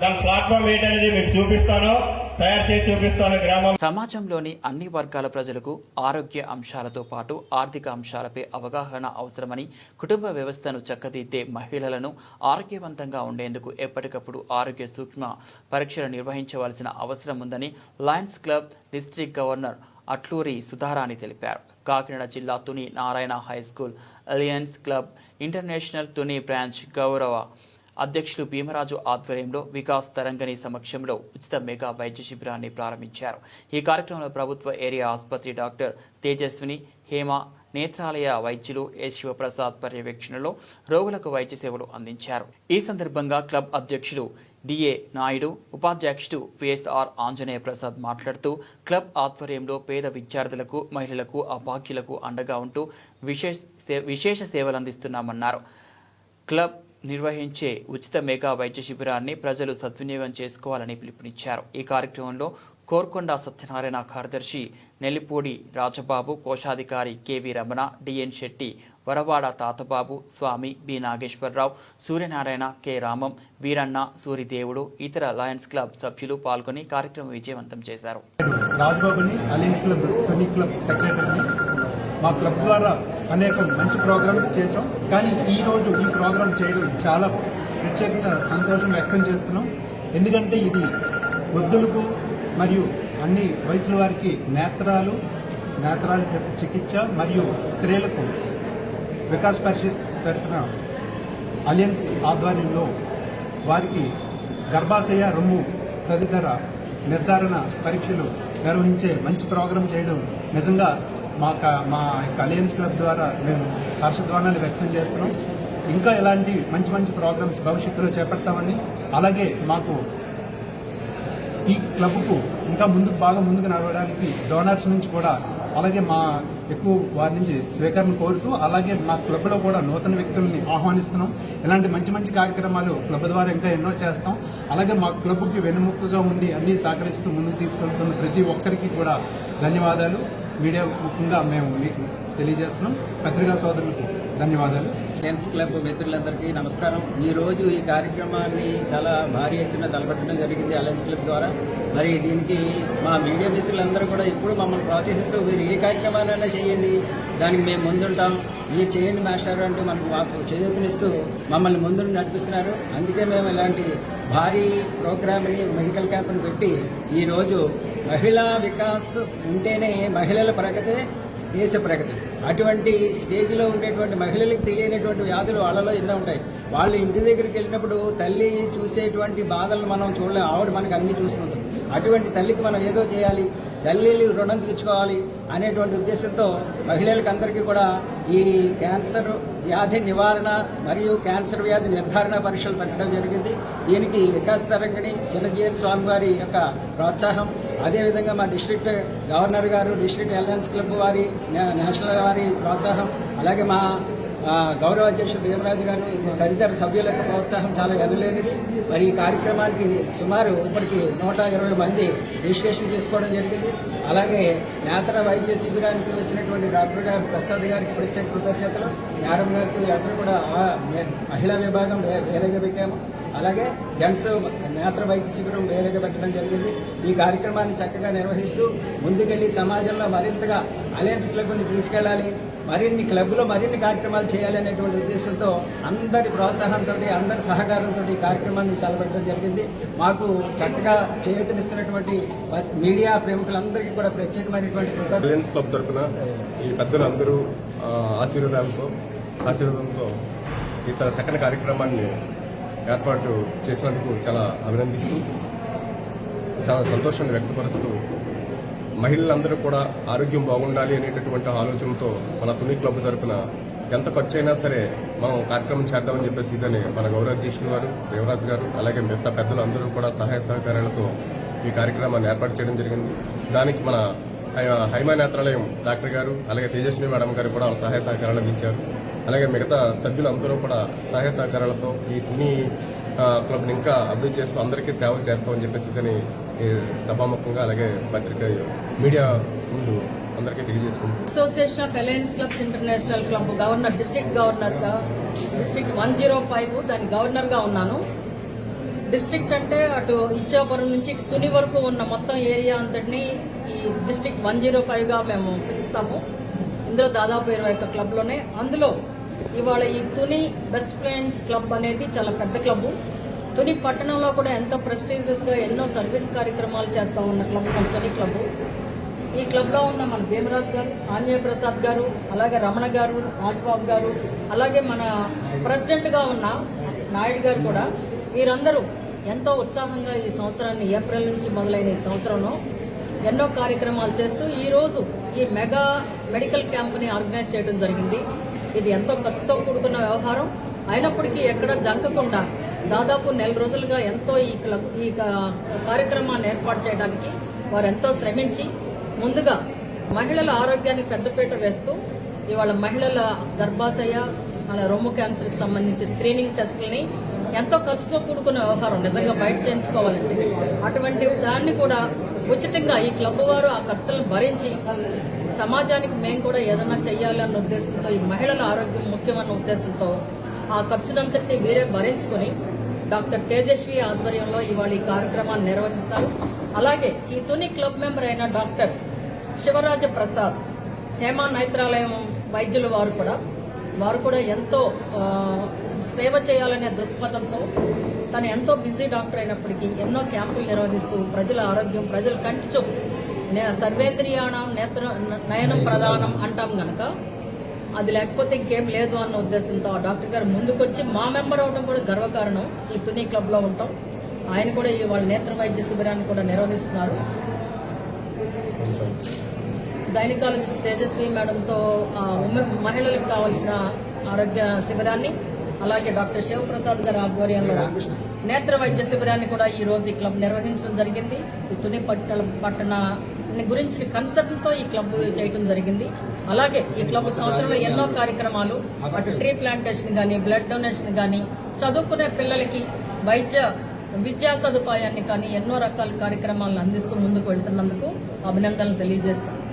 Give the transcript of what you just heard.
దాని ప్లాట్ఫామ్ ఏంటనేది మీకు చూపిస్తాను. తయారు చేసి చూపిస్తాను గ్రామం. సమాజంలోని అన్ని వర్గాల ప్రజలకు ఆరోగ్య అంశాలతో పాటు ఆర్థిక అంశాలపై అవగాహన అవసరమని కుటుంబ వ్యవస్థను చక్కదిద్దే మహిళలను ఆరోగ్యవంతంగా ఉండేందుకు ఎప్పటికప్పుడు ఆరోగ్య సూక్ష్మ పరీక్షలు నిర్వహించవలసిన అవసరం ఉందని lions club district governor Atluri Sudharani తెలిపారు. కాకినాడ జిల్లా Tuni Narayana high school alliance club international Tuni branch గౌరవ అధ్యక్షులు భీమరాజు ఆధ్వర్యంలో వికాస్ తరంగని సమక్షంలో ఉచిత మెగా వైద్య శిబిరాన్ని ప్రారంభించారు. ఈ కార్యక్రమంలో ప్రభుత్వ ఏరియా ఆసుపత్రి డాక్టర్ తేజస్విని హేమ నేత్రాలయ వైద్యులు ఎస్ శివప్రసాద్ పర్యవేక్షణలో రోగులకు వైద్య సేవలు అందించారు. ఈ సందర్భంగా క్లబ్ అధ్యక్షులు డిఏ నాయుడు ఉపాధ్యక్షుడు విఎస్ఆర్ ఆంజనేయ ప్రసాద్ మాట్లాడుతూ క్లబ్ ఆధ్వర్యంలో పేద విద్యార్థులకు మహిళలకు అభాగ్యులకు అండగా ఉంటూ విశేష సే- విశేష సేవలు అందిస్తున్నామన్నారు క్లబ్ నిర్వహించే ఉచిత మెగా వైద్య శిబిరాన్ని ప్రజలు సద్వినియోగం చేసుకోవాలని పిలుపునిచ్చారు. ఈ కార్యక్రమంలో కోర్కొండ సత్యనారాయణ కార్యదర్శి నెల్లిపూడి రాజబాబు కోశాధికారి KV Ramana DN Shetty Varavada Tatababu Swami B. Nageswara Rao Suryanarayana K. Ramam Veeranna Suridevudu ఇతర లయన్స్ క్లబ్ సభ్యులు పాల్గొని కార్యక్రమం విజయవంతం చేశారు. రాజబాబుని అలయన్స్ క్లబ్ క్లబ్ సెక్రటరీని మా క్లబ్ ద్వారా అనేక మంచి ప్రోగ్రామ్స్ చేసాం కానీ ఈ రోజు ఈ ప్రోగ్రామ్ చేయడం చాలా ప్రత్యేకంగా సంతోషం వ్యక్తం చేస్తున్నాం. ఎందుకంటే ఇది వృద్ధులకు మరియు అన్ని వయసుల వారికి నేత్రాలు నేత్రాలు చికిత్స మరియు స్త్రీలకు వికాస్ పరిషత్ తరఫున అలయన్స్ ఆధ్వర్యంలో వారికి గర్భాశయ రొమ్ము తదితర నిర్ధారణ పరీక్షలు నిర్వహించే మంచి ప్రోగ్రాం చేయడం నిజంగా మా క- మా యొక్క అలయన్స్ క్లబ్ ద్వారా మేము హర్షధ్వానాన్ని వ్యక్తం చేస్తున్నాం. ఇంకా ఇలాంటి మంచి మంచి ప్రోగ్రామ్స్ భవిష్యత్తులో చేపడతామని అలాగే మాకు ఈ క్లబ్కు ఇంకా ముందుకు బాగా ముందుకు నడవడానికి డోనర్స్ నుంచి కూడా అలాగే మా ఎక్కువ వారి నుంచి స్వీకరణ కోరుతూ అలాగే మా క్లబ్లో కూడా నూతన వ్యక్తుల్ని ఆహ్వానిస్తున్నాం. ఇలాంటి మంచి మంచి కార్యక్రమాలు క్లబ్ ద్వారా ఇంకా ఎన్నో చేస్తాం. అలాగే మా క్లబ్కి వెనుముక్కగా ఉండి అన్నీ సహకరిస్తూ ముందుకు తీసుకెళ్తున్న ప్రతి ఒక్కరికి కూడా ధన్యవాదాలు. మీడియా ముఖ్యంగా మేము మీకు తెలియజేస్తున్నాం. పత్రికా సోదరులకు ధన్యవాదాలు. లయన్స్ క్లబ్ మిత్రులందరికీ నమస్కారం. ఈరోజు ఈ కార్యక్రమాన్ని చాలా భారీ ఎత్తున తలపెట్టడం జరిగింది అలయన్స్ క్లబ్ ద్వారా. మరి దీనికి మా మీడియా మిత్రులందరూ కూడా ఇప్పుడు మమ్మల్ని ప్రోత్సహిస్తూ మీరు ఏ కార్యక్రమాలైనా చేయండి. దానికి మేము ముందుంటాం. మీరు చేయండి మాస్టర్ అంటూ మనకు మాకు చేయూతనిస్తూ మమ్మల్ని ముందు నడిపిస్తున్నారు. అందుకే మేము ఇలాంటి భారీ ప్రోగ్రామ్ని మెడికల్ క్యాంప్ని పెట్టి ఈరోజు మహిళా వికాస్ ఉంటేనే మహిళల ప్రగతే దేశ ప్రగతి. అటువంటి స్టేజ్లో ఉండేటువంటి మహిళలకు తెలియనటువంటి వ్యాధులు వాళ్ళలో ఎన్నో ఉంటాయి. వాళ్ళు ఇంటి దగ్గరికి వెళ్ళినప్పుడు తల్లి చూసేటువంటి బాధలను మనం చూడలేము ఆవిడ మనకు అన్ని చూస్తుంది అటువంటి తల్లికి మనం ఏదో చేయాలి. తల్లి రుణం తీర్చుకోవాలి అనేటువంటి ఉద్దేశంతో మహిళలకు అందరికీ కూడా ఈ క్యాన్సర్ వ్యాధి నివారణ మరియు క్యాన్సర్ వ్యాధి నిర్ధారణ పరీక్షలు పెట్టడం జరిగింది. దీనికి వికాస్ తరంగిణి చిరంజీవి స్వామి వారి యొక్క ప్రోత్సాహం. అదేవిధంగా మా డిస్ట్రిక్ట్ గవర్నర్ గారు డిస్ట్రిక్ట్ ఎలయన్స్ క్లబ్ వారి నేషనల్ వారి ప్రోత్సాహం. అలాగే మా గౌరవ అధ్యక్షుడు భీమరాజు గారు తదితర సభ్యుల యొక్క ప్రోత్సాహం చాలా ఎనలేనిది. మరి ఈ కార్యక్రమానికి ఇది సుమారు ఇప్పటికి నూట ఇరవై మంది రిజిస్ట్రేషన్ చేసుకోవడం జరిగింది. అలాగే నేత్ర వైద్య శిబిరానికి వచ్చినటువంటి డాక్టర్ గారు ప్రసాద్ గారికి ప్రత్యేక కృతజ్ఞతలు. మేడం గారికి అందరూ కూడా మహిళా విభాగం వేరేగా పెట్టాము. అలాగే జెంట్స్ నేత్ర వైద్య శిబిరం వేరేగా పెట్టడం జరిగింది. ఈ కార్యక్రమాన్ని చక్కగా నిర్వహిస్తూ ముందుకెళ్ళి సమాజంలో మరింతగా అలయన్స్ క్లబ్ని తీసుకెళ్ళాలి. మరిన్ని క్లబ్లో మరిన్ని కార్యక్రమాలు చేయాలనేటువంటి ఉద్దేశంతో అందరి ప్రోత్సాహంతో అందరి సహకారంతో ఈ కార్యక్రమాన్ని తలపెట్టడం జరిగింది. మాకు చక్కగా చేయూతనిస్తున్నటువంటి మీడియా ప్రముఖులందరికీ కూడా ప్రత్యేకమైనటువంటి క్లబ్ తరఫున ఈ పెద్దలందరూ ఆశీర్వాదాలతో ఆశీర్వాదంతో ఇంత చక్కని కార్యక్రమాన్ని ఏర్పాటు చేసినందుకు చాలా అభినందిస్తూ చాలా సంతోషాన్ని వ్యక్తపరుస్తూ మహిళలందరూ కూడా ఆరోగ్యం బాగుండాలి అనేటటువంటి ఆలోచనతో మన తుని క్లబ్ తరఫున ఎంత ఖర్చు అయినా సరే మనం కార్యక్రమం చేద్దామని చెప్పేసి ఇదని మన గౌరవాధ్యక్షులు గారు దేవరాజు గారు అలాగే మిగతా పెద్దలు అందరూ కూడా సహాయ సహకారాలతో ఈ కార్యక్రమాన్ని ఏర్పాటు చేయడం జరిగింది. దానికి మన హై- హైమా నేత్రాలయం డాక్టర్ గారు అలాగే తేజస్వి మేడం గారు కూడా సహాయ సహకారాలు అందించారు. అలాగే మిగతా సభ్యులు అందరూ కూడా సహాయ సహకారాలతో ఈ తుని క్లబ్ని ఇంకా అభివృద్ధి చేస్తూ అందరికీ సేవలు చేస్తామని చెప్పేసి ఇదని సభాముఖంగా అలాగే పత్రిక మీడియా ముందు అందరికీ తెలియజేసుకుంటున్నాం association of alliance clubs international club governor district గవర్నర్గా డిస్ట్రిక్ట్ వన్ జీరో ఫైవ్ దాని గవర్నర్గా ఉన్నాను. డిస్ట్రిక్ట్ అంటే అటు ఇచ్చాపురం నుంచి ఇటు తుని వరకు ఉన్న మొత్తం ఏరియా అంతటిని ఈ డిస్ట్రిక్ట్ వన్ జీరో గా మేము పిలుస్తాము. ఇందులో దాదాపు ఇరవై ఒక్క క్లబ్లోనే అందులో ఇవాళ ఈ తుని బెస్ట్ ఫ్రెండ్స్ క్లబ్ అనేది చాలా పెద్ద క్లబ్ తొని పట్టణంలో కూడా ఎంతో ప్రెస్టీజియస్గా ఎన్నో సర్వీస్ కార్యక్రమాలు చేస్తూ ఉన్న క్లబ్ మన తొని క్లబ్. ఈ క్లబ్లో ఉన్న మన భీమరాజ్ గారు ఆంజనేయ ప్రసాద్ గారు అలాగే రమణ గారు రాజ్బాబు గారు అలాగే మన ప్రెసిడెంట్గా ఉన్న నాయుడు గారు కూడా వీరందరూ ఎంతో ఉత్సాహంగా ఈ సంవత్సరాన్ని ఏప్రిల్ నుంచి మొదలైన ఈ సంవత్సరంలో ఎన్నో కార్యక్రమాలు చేస్తూ ఈరోజు ఈ మెగా మెడికల్ క్యాంప్ని ఆర్గనైజ్ చేయడం జరిగింది. ఇది ఎంతో ఖర్చుతో కూడుకున్న వ్యవహారం. అయినప్పటికీ ఎక్కడ జంకకుండా దాదాపు నెల రోజులుగా ఎంతో ఈ క్లబ్ ఈ కార్యక్రమాన్ని ఏర్పాటు చేయడానికి వారు ఎంతో శ్రమించి ముందుగా మహిళల ఆరోగ్యానికి పెద్దపీట వేస్తూ ఇవాళ మహిళల గర్భాశయ మన రొమ్ము క్యాన్సర్కి సంబంధించి స్క్రీనింగ్ టెస్టులని ఎంతో ఖర్చుతో కూడుకున్న వ్యవహారం నిజంగా బయట చేయించుకోవాలంటే అటువంటి దాన్ని కూడా ఉచితంగా ఈ క్లబ్ వారు ఆ ఖర్చులను భరించి సమాజానికి మేము కూడా ఏదైనా చేయాలన్న అన్న ఉద్దేశంతో ఈ మహిళల ఆరోగ్యం ముఖ్యమైన ఉద్దేశంతో ఆ ఖర్చునంతటినీ వీరే భరించుకొని డాక్టర్ తేజస్వి ఆధ్వర్యంలో ఇవాళ ఈ కార్యక్రమాన్ని నిర్వహిస్తారు. అలాగే ఈ తుని క్లబ్ మెంబర్ అయిన డాక్టర్ శివరాజ ప్రసాద్ హేమా నేత్రాలయం వైద్యులు వారు కూడా వారు కూడా ఎంతో సేవ చేయాలనే దృక్పథంతో తను ఎంతో బిజీ డాక్టర్ అయినప్పటికీ ఎన్నో క్యాంపులు నిర్వహిస్తూ ప్రజల ఆరోగ్యం ప్రజల కంటి చూపు నే- సర్వేంద్రియాణం నేత్ర నయనం ప్రధానం అంటాం గనక అది లేకపోతే ఇంకేం లేదు అన్న ఉద్దేశంతో ఆ డాక్టర్ గారు ముందుకొచ్చి మా మెంబర్ అవడం కూడా గర్వకారణం. ఈ తుని క్లబ్లో ఉంటాం. ఆయన కూడా ఈ వాళ్ళ నేత్ర వైద్య శిబిరాన్ని కూడా నిర్వహిస్తున్నారు. గైనకాలజిస్ట్ తేజస్వి మేడంతో మహిళలకు కావాల్సిన ఆరోగ్య శిబిరాన్ని అలాగే డాక్టర్ శివప్రసాద్ గారి ఆధ్వర్యంలో నేత్ర వైద్య శిబిరాన్ని కూడా ఈ రోజు ఈ క్లబ్ నిర్వహించడం జరిగింది. ఈ తుని పట్టణ పట్టణ గురించి కన్సర్న్ ఈ క్లబ్ చేయడం జరిగింది. అలాగే ఈ క్లబ్ సంవత్సరంలో ఎన్నో కార్యక్రమాలు అటు ట్రీ ప్లాంటేషన్ కానీ బ్లడ్ డొనేషన్ కానీ చదువుకునే పిల్లలకి వైద్య విద్యా సదుపాయాన్ని కానీ ఎన్నో రకాల కార్యక్రమాలను అందిస్తూ ముందుకు వెళ్తున్నందుకు అభినందనలు తెలియజేస్తాం